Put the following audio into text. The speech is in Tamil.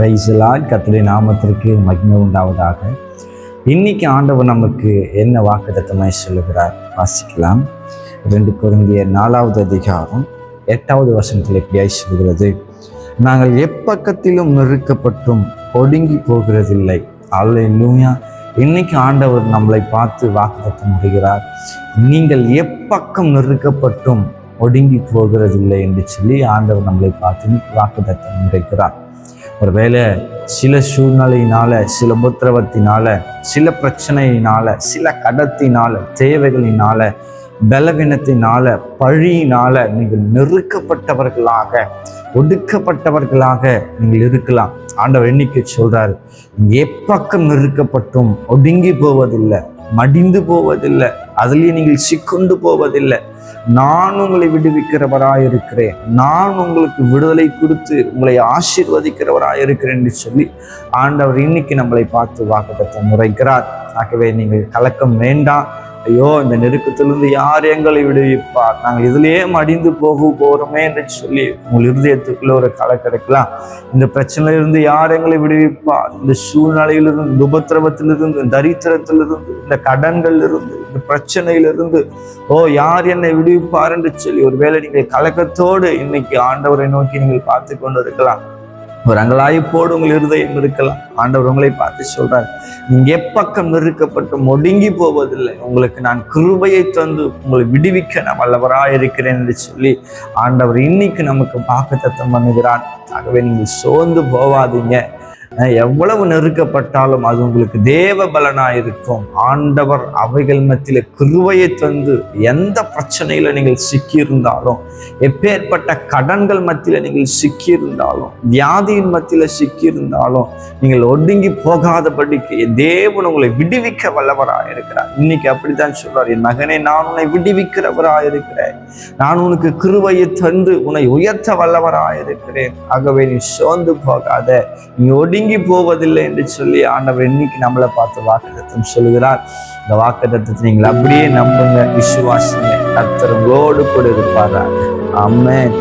பிரைசலால் கர்த்தருடைய நாமத்திற்கு மகிமை உண்டாவதாக. இன்னைக்கு ஆண்டவர் நமக்கு என்ன வாக்குத்தத்தமாய் சொல்லுகிறார்? வாசிக்கலாம். ரெண்டு குருந்திய நாலாவது அதிகாரம் எட்டாவது வசனத்தில் எப்படியாய் சொல்கிறது. நாங்கள் எப்பக்கத்திலும் நெருக்கப்பட்டும் ஒடுங்கி போகிறதில்லை. அல்லேலூயா. இன்னைக்கு ஆண்டவர் நம்மளை பார்த்து வாக்குத்தத்தம் முடிகிறார் நீங்கள் எப்பக்கம் நெருக்கப்பட்டும் ஒடுங்கி போகிறதில்லை என்று சொல்லி ஆண்டவர் நம்மளை பார்த்து வாக்குத்தத்தம் முடிக்கிறார் ஒருவேளை சில சூழ்நிலையினால சில உபத்திரவத்தினால சில பிரச்சனையினால சில கடத்தினால தேவைகளினால பலவீனத்தினால பழியினால நீங்கள் நெருக்கப்பட்டவர்களாக ஒடுக்கப்பட்டவர்களாக நீங்கள் இருக்கலாம். ஆண்டவர் எண்ணிக்கை சொல்றாரு எப்பக்கம் நெருக்கப்பட்டும் ஒடுங்கி போவதில்லை. மடிந்து போவதில்லை. அதுலேயே நீங்கள் சிக்கொண்டு போவதில்லை. நான் உங்களை விடுவிக்கிறவராக இருக்கிறேன் நான் உங்களுக்கு விடுதலை கொடுத்து உங்களை ஆசீர்வதிக்கிறவராக இருக்கிறேன் என்று சொல்லி ஆண்டவர் இன்னைக்கு நம்மளை பார்த்து வாக்குத்தத்தை முறைக்கிறார். ஆகவே நீங்கள் கலக்கம் வேண்டாம். ஐயோ இந்த நெருக்கத்திலிருந்து யார் எங்களை விடுவிப்பார்? நாங்கள் இதிலேயே மடிந்து போக போறோமே என்று சொல்லி உங்கள் இருதயத்துக்குள்ள ஒரு கலக்கெடுக்கலாம் இந்த பிரச்சனையிலிருந்து யார் எங்களை விடுவிப்பார்? இந்த சூழ்நிலையிலிருந்து இந்த உபத்திரவத்திலிருந்து தரித்திரத்திலிருந்து இந்த கடன்களிலிருந்து இந்த பிரச்சனையிலிருந்து. ஓ யார் என்னை விடுவிப்பார் என்று சொல்லி ஒருவேளை நீங்கள் கலக்கத்தோடு இன்னைக்கு ஆண்டவரை நோக்கி நீங்கள் பார்த்து கொண்டு இருக்கலாம் ஒரு அங்கலாய்ப்போடு உங்கள் இருதயம் இருக்கலாம். ஆண்டவர் உங்களை பார்த்து சொல்றார். நீங்க எப்பக்கம் நெருக்கப்பட்டு ஒடுங்கி போவதில்லை. உங்களுக்கு நான் கிருபையை தந்து உங்களை விடுவிக்க நான் வல்லவராக இருக்கிறேன் என்று சொல்லி ஆண்டவர் இன்னைக்கு நமக்கு வாக்குத்தத்தம் பண்ணுகிறான் ஆகவே நீங்கள் சோர்ந்து போவாதீங்க. எவ்வளவு நெருக்கப்பட்டாலும் அது உங்களுக்கு தேவ இருக்கும் ஆண்டவர் அவைகள் மத்தியில கிருவையை தந்து எந்த பிரச்சனையில நீங்கள் சிக்கியிருந்தாலும் எப்பேற்பட்ட கடன்கள் மத்தியில நீங்கள் சிக்கியிருந்தாலும் வியாதியின் மத்தியில சிக்கியிருந்தாலும் நீங்கள் ஒடுங்கி போகாதபடிக்கு தேவன் உங்களை விடுவிக்க வல்லவராக இருக்கிறார் இன்னைக்கு அப்படித்தான் சொல்றார் என் மகனை நான் உன்னை விடுவிக்கிறவராக இருக்கிறேன் நான் உனக்கு கிருவையை தந்து உன்னை உயர்த்த வல்லவராக இருக்கிறேன் ஆகவே நீ சோர்ந்து போகாத. நீ ஒடுங்கி போவதில்லை என்று சொல்லி ஆண்டவர் இன்னைக்கு நம்மளை பார்த்து வாக்குத்தம் சொல்கிறார் இந்த வாக்குத்தத்தை நீங்கள் அப்படியே நம்புங்க விசுவாசிங்க. கர்த்தர் உங்களோடு கூட இருப்பாரா அம்மன்